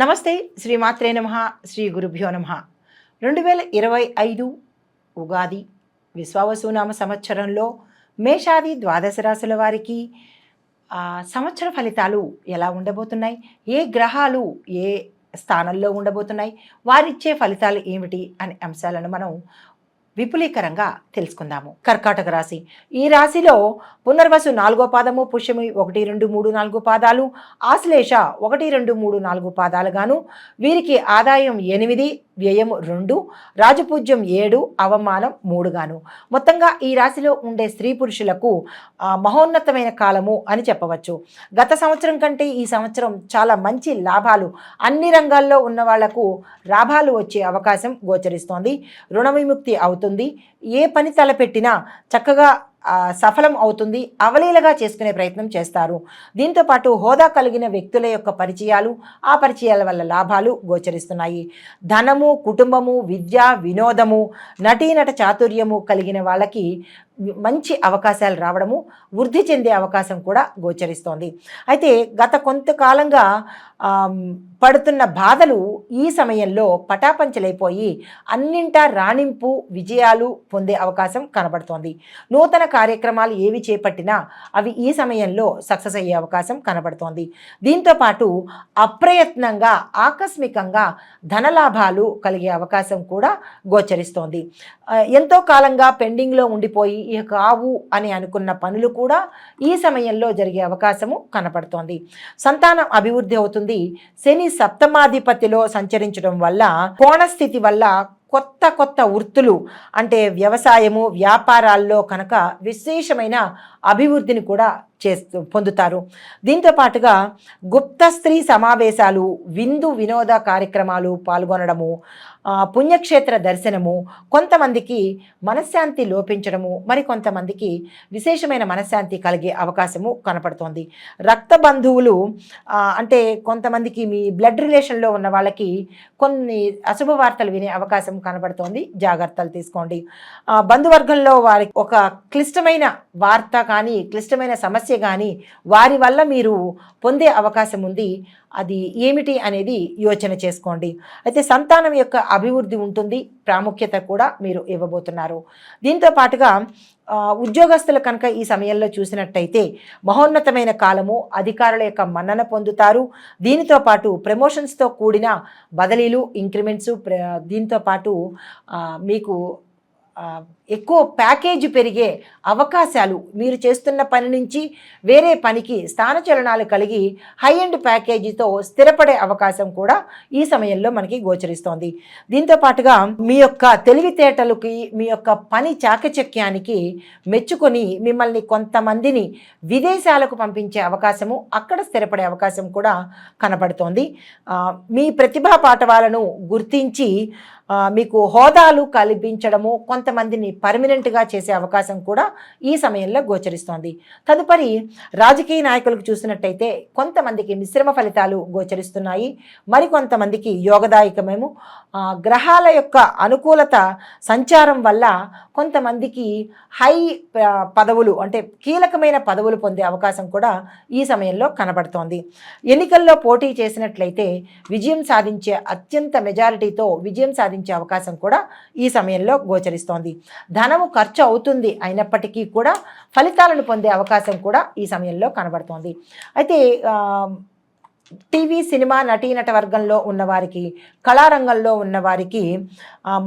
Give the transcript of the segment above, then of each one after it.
నమస్తే శ్రీ మాత్రే నమ శ్రీ గురుభ్యో నమ. రెండు వేల ఇరవై ఐదు ఉగాది విశ్వావసునామ సంవత్సరంలో మేషాది ద్వాదశ రాశుల వారికి సంవత్సర ఫలితాలు ఎలా ఉండబోతున్నాయి? ఏ గ్రహాలు ఏ స్థానంలో ఉండబోతున్నాయి? వారిచ్చే ఫలితాలు ఏమిటి? అనే అంశాలను మనం విపులీకరంగా తెలుసుకుందాము. కర్కాటక రాశి. ఈ రాశిలో పునర్వసు నాలుగో పాదము పుష్యమి ఒకటి రెండు మూడు నాలుగు పాదాలు ఆశ్లేష ఒకటి రెండు మూడు నాలుగు పాదాలుగాను వీరికి ఆదాయం ఎనిమిది వ్యయం రెండు రాజపూజ్యం ఏడు అవమానం మూడుగాను. మొత్తంగా ఈ రాశిలో ఉండే స్త్రీ పురుషులకు మహోన్నతమైన కాలము అని చెప్పవచ్చు. గత సంవత్సరం కంటే ఈ సంవత్సరం చాలా మంచి లాభాలు అన్ని రంగాల్లో ఉన్న వాళ్ళకు లాభాలు వచ్చే అవకాశం గోచరిస్తోంది. రుణ విముక్తి అవుతుంది. ఏ పని తలపెట్టినా చక్కగా సఫలం అవుతుంది అవలీలగా చేసుకునే ప్రయత్నం చేస్తారు. దీంతో పాటు హోదా కలిగిన వ్యక్తుల యొక్క పరిచయాలు ఆ పరిచయాల వల్ల లాభాలు గోచరిస్తున్నాయి. ధనము కుటుంబము విద్య వినోదము నటీనట చాతుర్యము కలిగిన వాళ్ళకి మంచి అవకాశాలు రావడము వృద్ధి చెందే అవకాశం కూడా గోచరిస్తోంది. అయితే గత కొంతకాలంగా పడుతున్న బాధలు ఈ సమయంలో పటాపంచలైపోయి అన్నింటా రాణింపు విజయాలు పొందే అవకాశం కనబడుతోంది. నూతన కార్యక్రమాలు ఏవి చేపట్టినా అవి ఈ సమయంలో సక్సెస్ అయ్యే అవకాశం కనబడుతోంది. దీంతో పాటు అప్రయత్నంగా ఆకస్మికంగా ధనలాభాలు కలిగే అవకాశం కూడా గోచరిస్తోంది. ఎంతో కాలంగా పెండింగ్లో ఉండిపోయి కావు అని అనుకున్న పనులు కూడా ఈ సమయంలో జరిగే అవకాశము కనపడుతోంది. సంతానం అభివృద్ధి అవుతుంది. శని సప్తమాధిపతిలో సంచరించడం వల్ల కోణస్థితి వల్ల కొత్త కొత్త వృత్తులు అంటే వ్యవసాయము వ్యాపారాల్లో కనుక విశేషమైన అభివృద్ధిని కూడా చేస్తూ పొందుతారు. దీంతో పాటుగా గుప్త స్త్రీ సమావేశాలు విందు వినోద కార్యక్రమాలు పాల్గొనడము పుణ్యక్షేత్ర దర్శనము కొంతమందికి మనశ్శాంతి లోపించడము మరి కొంతమందికి విశేషమైన మనశ్శాంతి కలిగే అవకాశము కనపడుతోంది. రక్త బంధువులు అంటే కొంతమందికి మీ బ్లడ్ రిలేషన్లో ఉన్న వాళ్ళకి కొన్ని అశుభ వార్తలు వినే అవకాశం కనబడుతోంది జాగ్రత్తలు తీసుకోండి. బంధువర్గంలో వారికి ఒక క్లిష్టమైన వార్త కానీ క్లిష్టమైన సమస్య కానీ వారి వల్ల మీరు పొందే అవకాశం ఉంది. అది ఏమిటి అనేది యోచన చేసుకోండి. అయితే సంతానం యొక్క అభివృద్ధి ఉంటుంది. ప్రాముఖ్యత కూడా మీరు ఇవ్వబోతున్నారు. దీంతో పాటుగా ఉద్యోగస్తులు కనుక ఈ సమయంలో చూసినట్టయితే మహోన్నతమైన కాలము అధికారుల యొక్క మన్నన పొందుతారు. దీనితో పాటు ప్రమోషన్స్తో కూడిన బదిలీలు ఇంక్రిమెంట్స్ దీంతో పాటు మీకు ఎక్కువ ప్యాకేజ్ పెరిగే అవకాశాలు మీరు చేస్తున్న పని నుంచి వేరే పనికి స్థానచలనాలు కలిగి హై ఎండ్ ప్యాకేజీతో స్థిరపడే అవకాశం కూడా ఈ సమయంలో మనకి గోచరిస్తోంది. దీంతో పాటుగా మీ యొక్క తెలివితేటలకి మీ యొక్క పని చాకచక్యానికి మెచ్చుకొని మిమ్మల్ని కొంతమందిని విదేశాలకు పంపించే అవకాశము అక్కడ స్థిరపడే అవకాశం కూడా కనబడుతోంది. మీ ప్రతిభా పాఠవాలను గుర్తించి మీకు హోదాలు కల్పించడము కొంతమందిని పర్మనెంట్గా చేసే అవకాశం కూడా ఈ సమయంలో గోచరిస్తోంది. తదుపరి రాజకీయ నాయకులకు చూసినట్టయితే కొంతమందికి మిశ్రమ ఫలితాలు గోచరిస్తున్నాయి. మరికొంతమందికి యోగదాయకమేమో. గ్రహాల యొక్క అనుకూలత సంచారం వల్ల కొంతమందికి హై పదవులు అంటే కీలకమైన పదవులు పొందే అవకాశం కూడా ఈ సమయంలో కనబడుతోంది. ఎన్నికల్లో పోటీ చేసినట్లయితే విజయం సాధించే అత్యంత మెజారిటీతో విజయం సాధించే అవకాశం కూడా ఈ సమయంలో గోచరిస్తోంది. ధనము ఖర్చు అవుతుంది అయినప్పటికీ కూడా ఫలితాలను పొందే అవకాశం కూడా ఈ సమయంలో కనబడుతోంది. అయితే టీవీ సినిమా నటీనట వర్గంలో ఉన్నవారికి కళారంగంలో ఉన్నవారికి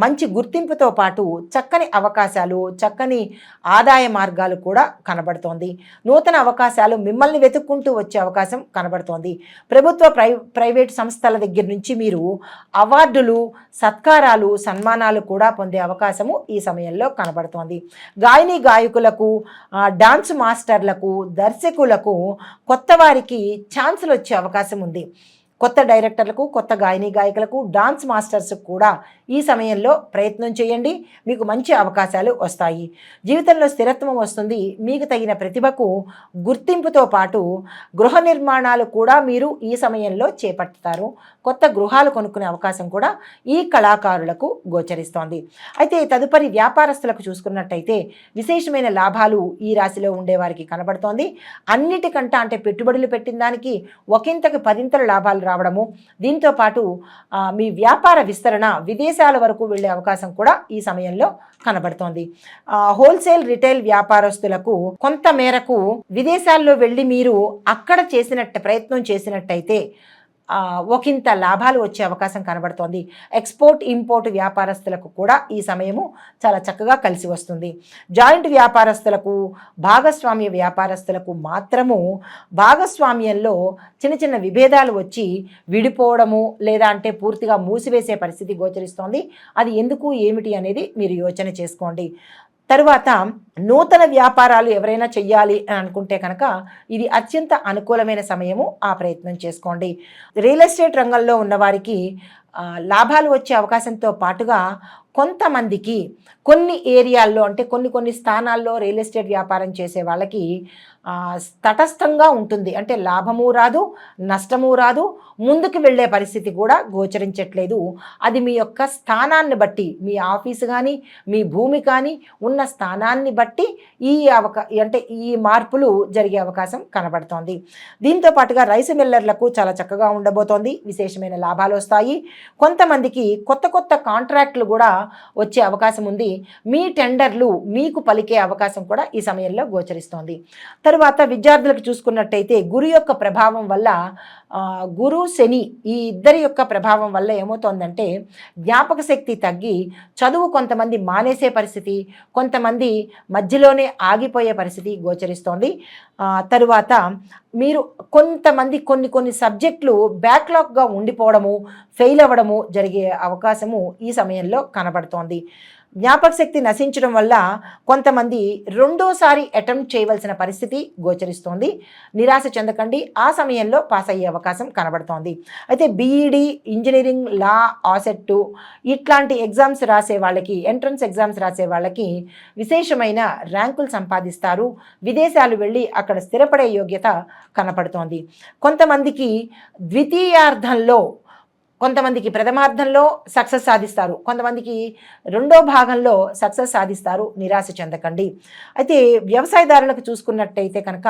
మంచి గుర్తింపుతో పాటు చక్కని అవకాశాలు చక్కని ఆదాయ మార్గాలు కూడా కనబడుతోంది. నూతన అవకాశాలు మిమ్మల్ని వెతుక్కుంటూ వచ్చే అవకాశం కనబడుతోంది. ప్రభుత్వ ప్రై ప్రైవేట్ సంస్థల దగ్గర నుంచి మీరు అవార్డులు సత్కారాలు సన్మానాలు కూడా పొందే అవకాశము ఈ సమయంలో కనబడుతోంది. గాయని గాయకులకు డాన్స్ మాస్టర్లకు దర్శకులకు కొత్త వారికి ఛాన్సులు వచ్చే అవకాశం ఉంది. కొత్త డైరెక్టర్లకు కొత్త గాయని గాయకులకు డాన్స్ మాస్టర్స్ కూడా ఈ సమయంలో ప్రయత్నం చేయండి. మీకు మంచి అవకాశాలు వస్తాయి. జీవితంలో స్థిరత్వం వస్తుంది. మీకు తగిన ప్రతిభకు గుర్తింపుతో పాటు గృహ నిర్మాణాలు కూడా మీరు ఈ సమయంలో చేపట్టుతారు కొత్త గృహాలు కొనుక్కునే అవకాశం కూడా ఈ కళాకారులకు గోచరిస్తోంది. అయితే తదుపరి వ్యాపారస్తులకు చూసుకున్నట్టయితే విశేషమైన లాభాలు ఈ రాశిలో ఉండేవారికి కనబడుతోంది. అన్నిటికంట అంటే పెట్టుబడులు పెట్టిన దానికి ఒకంతకు పదింతల లాభాలు రావడము. దీంతో పాటు మీ వ్యాపార విస్తరణ విదేశాల వరకు వెళ్ళే అవకాశం కూడా ఈ సమయంలో కనబడుతోంది. ఆ, హోల్సేల్ రిటైల్ వ్యాపారస్తులకు కొంత మేరకు విదేశాల్లో వెళ్ళి మీరు అక్కడ చేసినట్టు ప్రయత్నం చేసినట్టయితే ఒకంత లాభాలు వచ్చే అవకాశం కనబడుతోంది. ఎక్స్పోర్ట్ ఇంపోర్ట్ వ్యాపారస్తులకు కూడా ఈ సమయము చాలా చక్కగా కలిసి వస్తుంది. జాయింట్ వ్యాపారస్తులకు భాగస్వామ్య వ్యాపారస్తులకు మాత్రము భాగస్వామ్యంలో చిన్న చిన్న విభేదాలు వచ్చి విడిపోవడము లేదా అంటే పూర్తిగా మూసివేసే పరిస్థితి గోచరిస్తోంది. అది ఎందుకు ఏమిటి అనేది మీరు యోచన చేసుకోండి. తరువాత నూతన వ్యాపారాలు ఎవరైనా చెయ్యాలి అని అనుకుంటే కనుక ఇది అత్యంత అనుకూలమైన సమయము. ఆ ప్రయత్నం చేసుకోండి. రియల్ ఎస్టేట్ రంగంలో ఉన్నవారికి లాభాలు వచ్చే అవకాశంతో పాటుగా కొంతమందికి కొన్ని ఏరియాల్లో అంటే కొన్ని కొన్ని స్థానాల్లో రియల్ ఎస్టేట్ వ్యాపారం చేసే వాళ్ళకి తటస్థంగా ఉంటుంది. అంటే లాభము రాదు నష్టము రాదు ముందుకు వెళ్ళే పరిస్థితి కూడా గోచరించట్లేదు. అది మీ యొక్క స్థానాన్ని బట్టి మీ ఆఫీసు కానీ మీ భూమి కానీ ఉన్న స్థానాన్ని బట్టి ఈ అవకా అంటే ఈ మార్పులు జరిగే అవకాశం కనబడుతోంది. దీంతో పాటుగా రైసు మిల్లర్లకు చాలా చక్కగా ఉండబోతోంది. విశేషమైన లాభాలు వస్తాయి. కొంతమందికి కొత్త కొత్త కాంట్రాక్టులు కూడా వచ్చే అవకాశం ఉంది. మీ టెండర్లు మీకు పలికే అవకాశం కూడా ఈ సమయంలో గోచరిస్తోంది. తరువాత విద్యార్థులకు చూసుకున్నట్టయితే గురు యొక్క ప్రభావం వల్ల గురు శని ఈ ఇద్దరి యొక్క ప్రభావం వల్ల ఏమవుతోందంటే జ్ఞాపక శక్తి తగ్గి చదువు కొంతమంది మానేసే పరిస్థితి కొంతమంది మధ్యలోనే ఆగిపోయే పరిస్థితి గోచరిస్తోంది. తరువాత మీరు కొంతమంది కొన్ని కొన్ని సబ్జెక్టులు బ్యాక్లాగ్గా ఉండిపోవడము ఫెయిల్ అవ్వడము జరిగే అవకాశము ఈ సమయంలో కనబడుతోంది. జ్ఞాపక శక్తి నశించడం వల్ల కొంతమంది రెండోసారి అటెంప్ట్ చేయవలసిన పరిస్థితి గోచరిస్తోంది. నిరాశ చెందకండి. ఆ సమయంలో పాస్ అయ్యే అవకాశం కనబడుతోంది. అయితే బీఈడి ఇంజనీరింగ్ లా ఆసెట్టు ఇట్లాంటి ఎగ్జామ్స్ రాసే వాళ్ళకి ఎంట్రన్స్ ఎగ్జామ్స్ రాసే వాళ్ళకి విశేషమైన ర్యాంకులు సంపాదిస్తారు. విదేశాలు వెళ్ళి అక్కడ స్థిరపడే యోగ్యత కనపడుతోంది. కొంతమందికి ద్వితీయార్థంలో కొంతమందికి ప్రథమార్థంలో సక్సెస్ సాధిస్తారు. కొంతమందికి రెండో భాగంలో సక్సెస్ సాధిస్తారు. నిరాశ చెందకండి. అయితే వ్యవసాయదారులకు చూసుకున్నట్టయితే కనుక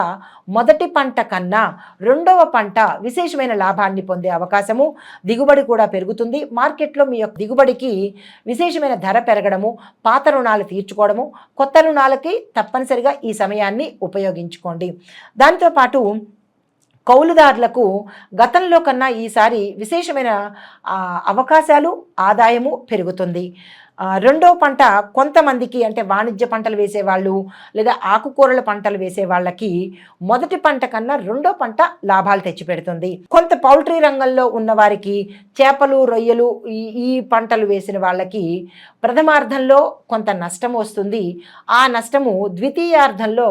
మొదటి పంట కన్నా రెండవ పంట విశేషమైన లాభాన్ని పొందే అవకాశము దిగుబడి కూడా పెరుగుతుంది. మార్కెట్లో మీ యొక్క దిగుబడికి విశేషమైన ధర పెరగడము పాత రుణాలు తీర్చుకోవడము కొత్త రుణాలకి తప్పనిసరిగా ఈ సమయాన్ని ఉపయోగించుకోండి. దాంతోపాటు కౌలుదారులకు గతంలో కన్నా ఈసారి విశేషమైన అవకాశాలు ఆదాయము పెరుగుతుంది. రెండో పంట కొంతమందికి అంటే వాణిజ్య పంటలు వేసేవాళ్ళు లేదా ఆకుకూరల పంటలు వేసే వాళ్ళకి మొదటి పంట కన్నా రెండో పంట లాభాలు తెచ్చిపెడుతుంది. కొంత పౌల్ట్రీ రంగంలో ఉన్న వారికి చేపలు రొయ్యలు ఈ ఈ పంటలు వేసిన వాళ్ళకి ప్రథమార్థంలో కొంత నష్టం వస్తుంది. ఆ నష్టము ద్వితీయార్థంలో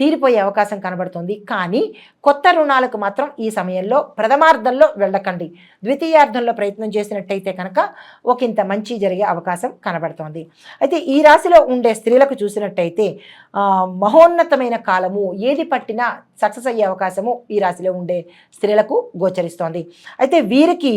తీరిపోయే అవకాశం కనబడుతుంది. కానీ కొత్త రుణాలకు మాత్రం ఈ సమయంలో ప్రథమార్థంలో వెళ్ళకండి. ద్వితీయార్థంలో ప్రయత్నం చేసినట్టయితే కనుక ఒకంత మంచి జరిగే అవకాశం కనబడుతోంది. అయితే ఈ రాశిలో ఉండే స్త్రీలకు చూసినట్టయితే మహోన్నతమైన కాలము ఏది పట్టినా సక్సెస్ అయ్యే అవకాశము ఈ రాశిలో ఉండే స్త్రీలకు గోచరిస్తోంది. అయితే వీరికి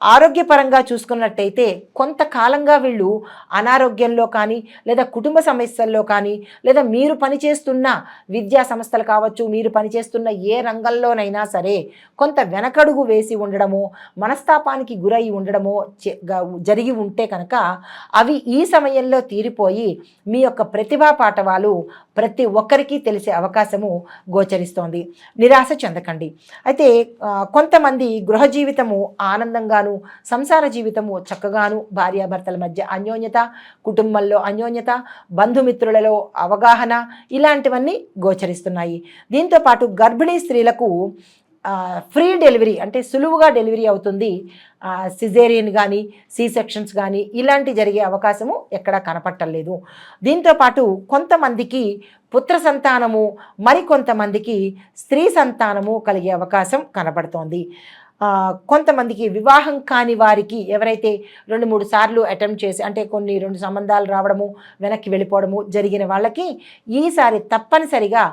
ఆరోగ్యపరంగా చూసుకున్నట్టయితే కొంతకాలంగా వీళ్ళు అనారోగ్యంలో కానీ లేదా కుటుంబ సమస్యల్లో కానీ లేదా మీరు పనిచేస్తున్న విద్యా సంస్థలు కావచ్చు మీరు పనిచేస్తున్న ఏ రంగంలోనైనా సరే కొంత వెనకడుగు వేసి ఉండడము మనస్తాపానికి గురై ఉండడము జరిగి ఉంటే కనుక అవి ఈ సమయంలో తీరిపోయి మీ యొక్క ప్రతిభా పాఠవాలు ప్రతి ఒక్కరికి తెలిసే అవకాశము గోచరిస్తోంది. నిరాశ చెందకండి. అయితే కొంతమంది గృహ జీవితము ఆనందంగాను సంసార జీవితము చక్కగాను భార్యాభర్తల మధ్య అన్యోన్యత కుటుంబంలో అన్యోన్యత బంధుమిత్రులలో అవగాహన ఇలాంటివన్నీ గోచరిస్తున్నాయి. దీంతో పాటు గర్భిణీ స్త్రీలకు ఫ్రీ డెలివరీ అంటే సులువుగా డెలివరీ అవుతుంది. సిజేరియన్ కానీ సి సెక్షన్స్ కానీ ఇలాంటి జరిగే అవకాశము ఎక్కడా కనపట్టలేదు. దీంతో పాటు కొంతమందికి పుత్ర సంతానము మరికొంతమందికి స్త్రీ సంతానము కలిగే అవకాశం కనబడుతోంది. కొంతమందికి వివాహం కాని వారికి ఎవరైతే రెండు మూడు సార్లు అటెంప్ట్ చేసి అంటే కొన్ని రెండు సంబంధాలు రావడము వెనక్కి వెళ్ళిపోవడము జరిగిన వాళ్ళకి ఈసారి తప్పనిసరిగా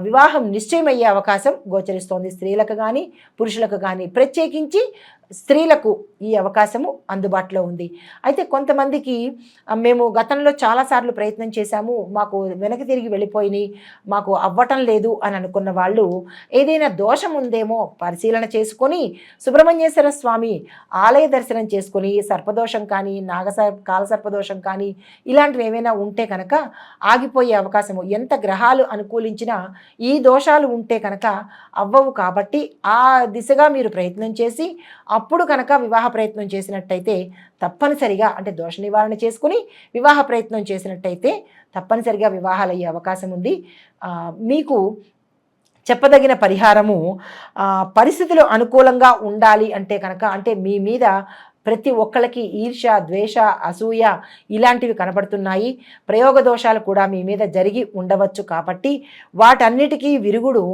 వివాహం నిశ్చయమయ్యే అవకాశం గోచరిస్తోంది. స్త్రీలకు కానీ పురుషులకు కానీ ప్రత్యేకించి స్త్రీలకు ఈ అవకాశము అందుబాటులో ఉంది. అయితే కొంతమందికి మేము గతంలో చాలాసార్లు ప్రయత్నం చేశాము మాకు వెనక్కి తిరిగి వెళ్ళిపోయినాయి మాకు అవ్వటం లేదు అని అనుకున్న వాళ్ళు ఏదైనా దోషం ఉందేమో పరిశీలన చేసుకొని సుబ్రహ్మణ్యేశ్వర స్వామి ఆలయ దర్శనం చేసుకొని సర్పదోషం కానీ నాగసర్ కాలసర్పదోషం కానీ ఇలాంటివి ఏమైనా ఉంటే కనుక ఆగిపోయే అవకాశము ఎంత గ్రహాలు అనుకూలించినా ఈ దోషాలు ఉంటే కనుక అవ్వవు కాబట్టి ఆ దిశగా మీరు ప్రయత్నం చేసి అప్పుడు కనుక వివాహ ప్రయత్నం చేసినట్టయితే తప్పనిసరిగా అంటే దోష నివారణ చేసుకుని వివాహ ప్రయత్నం చేసినట్టయితే తప్పనిసరిగా వివాహాలు అయ్యే అవకాశం ఉంది. మీకు చెప్పదగిన పరిహారము పరిస్థితులు అనుకూలంగా ఉండాలి అంటే కనుక అంటే మీ మీద ప్రతి ఒక్కళ్ళకి ఈర్ష ద్వేష అసూయ ఇలాంటివి కనబడుతున్నాయి. ప్రయోగ దోషాలు కూడా మీ మీద జరిగి ఉండవచ్చు కాబట్టి వాటన్నిటికీ విరుగుడు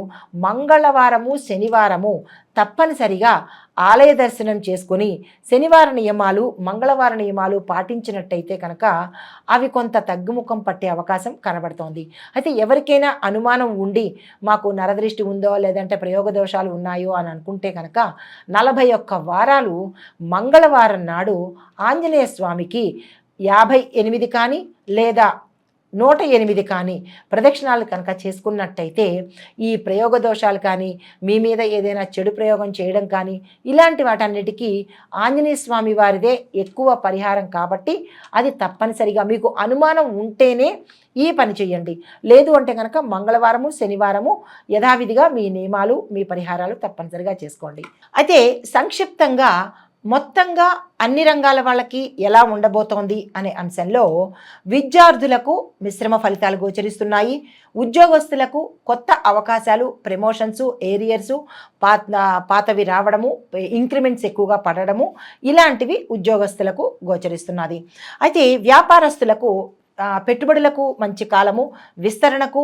మంగళవారము శనివారము తప్పనిసరిగా ఆలయ దర్శనం చేసుకొని శనివార నియమాలు మంగళవార నియమాలు పాటించినట్టయితే కనుక అవి కొంత తగ్గుముఖం పట్టే అవకాశం కనబడుతోంది. అయితే ఎవరికైనా అనుమానం ఉండి మాకు నరదృష్టి ఉందో లేదంటే ప్రయోగ దోషాలు ఉన్నాయో అని అనుకుంటే కనుక నలభై ఒక్క వారాలు మంగళవారం నాడు ఆంజనేయ స్వామికి యాభై ఎనిమిది కానీ లేదా నూట ఎనిమిది కానీ ప్రదక్షిణాలు కనుక చేసుకున్నట్టయితే ఈ ప్రయోగ దోషాలు కానీ మీ మీద ఏదైనా చెడు ప్రయోగం చేయడం కానీ ఇలాంటి వాటన్నిటికీ ఆంజనేయ స్వామి వారిదే ఎక్కువ పరిహారం కాబట్టి అది తప్పనిసరిగా మీకు అనుమానం ఉంటేనే ఈ పని చేయండి. లేదు అంటే కనుక మంగళవారము శనివారము యథావిధిగా మీ నియమాలు మీ పరిహారాలు తప్పనిసరిగా చేసుకోండి. అయితే సంక్షిప్తంగా మొత్తంగా అన్ని రంగాల వాళ్ళకి ఎలా ఉండబోతోంది అనే అంశంలో విద్యార్థులకు మిశ్రమ ఫలితాలు గోచరిస్తున్నాయి. ఉద్యోగస్తులకు కొత్త అవకాశాలు ప్రమోషన్స్ ఏరియర్స్ పాత పాతవి రావడము ఇంక్రిమెంట్స్ ఎక్కువగా పడడము ఇలాంటివి ఉద్యోగస్తులకు గోచరిస్తున్నది. అయితే వ్యాపారస్తులకు పెట్టుబడులకు మంచి కాలము విస్తరణకు